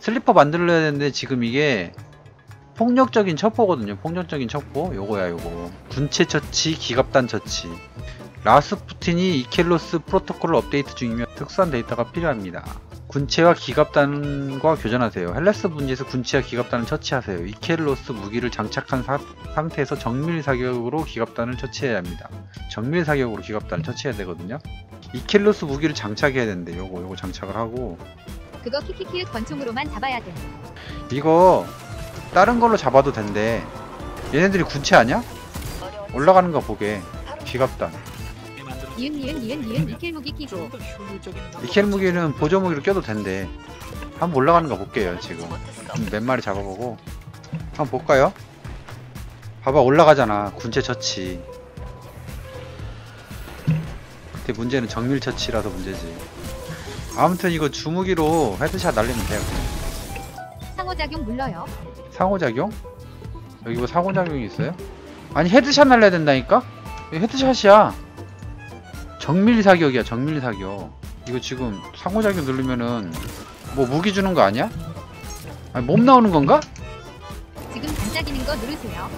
슬리퍼 만들어야 되는데 지금 이게 폭력적인 첩보거든요. 폭력적인 첩보. 요거야 요거. 군체 처치, 기갑단 처치. 라스푸틴이 이켈로스 프로토콜을 업데이트 중이며 특수한 데이터가 필요합니다. 군체와 기갑단과 교전하세요. 헬레스 분지에서 군체와 기갑단을 처치하세요. 이켈로스 무기를 장착한 사- 상태에서 정밀 사격으로 기갑단을 처치해야 합니다. 정밀 사격으로 기갑단을 처치해야 되거든요. 이켈로스 무기를 장착해야 되는데 요거 요거 장착을 하고 그거 키키키의 권총으로만 잡아야 돼. 이거 다른 걸로 잡아도 된대. 얘네들이 군체 아니야? 올라가는 거 보게. 기갑단. 니은 니은 니은 니은 니켈 무기 효율적인 이켈 무기는 보조 무기로 껴도 된대. 한번 올라가는 거 볼게요 지금. 몇 마리 잡아보고 한번 볼까요? 봐봐 올라가잖아 군체 처치. 근데 문제는 정밀 처치라서 문제지. 아무튼 이거 주무기로 헤드샷 날리면 돼요. 상호작용 눌러요. 상호작용? 여기 뭐 상호작용이 있어요? 아니 헤드샷 날려야 된다니까? 헤드샷이야 정밀 사격이야 정밀 사격 이거 지금 상호작용 누르면은 뭐 무기 주는 거 아니야? 아니 몸 나오는 건가? 지금 반짝이는 거 누르세요.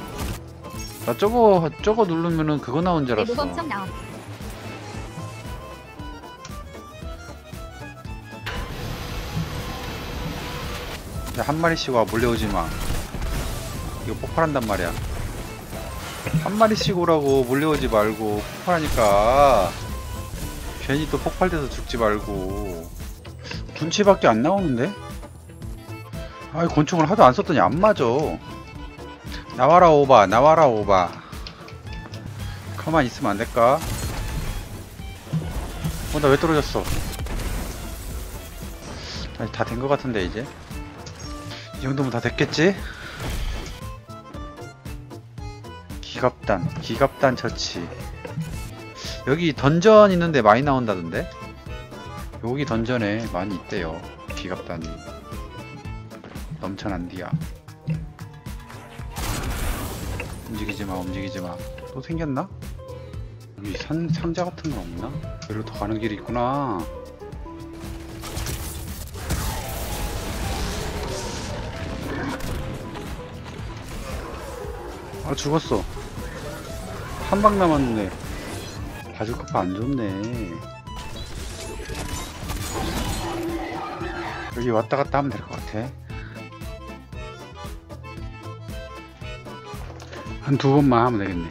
나 저거 저거 누르면은 그거 나온 줄내 알았어 모범성 나옴. 야, 한 마리씩 와 몰려오지 마. 이거 폭발한단 말이야. 한 마리씩 오라고 몰려오지 말고 폭발하니까 괜히 또 폭발돼서 죽지 말고. 군치밖에 안 나오는데? 아이 권총을 하도 안 썼더니 안 맞아. 나와라 오바 나와라 오바. 가만히 있으면 안 될까? 어 나 왜 떨어졌어? 아니 다 된 것 같은데 이제 이 정도면 다 됐겠지? 기갑단, 기갑단 처치. 여기 던전 있는데 많이 나온다던데? 여기 던전에 많이 있대요. 기갑단이. 넘쳐난디야. 움직이지 마, 움직이지 마. 또 생겼나? 여기 산, 상자 같은 거 없나? 여기로 더 가는 길이 있구나. 아 죽었어. 한 방 남았네. 바주카파 안 좋네. 여기 왔다 갔다 하면 될 것 같아. 한 두 번만 하면 되겠네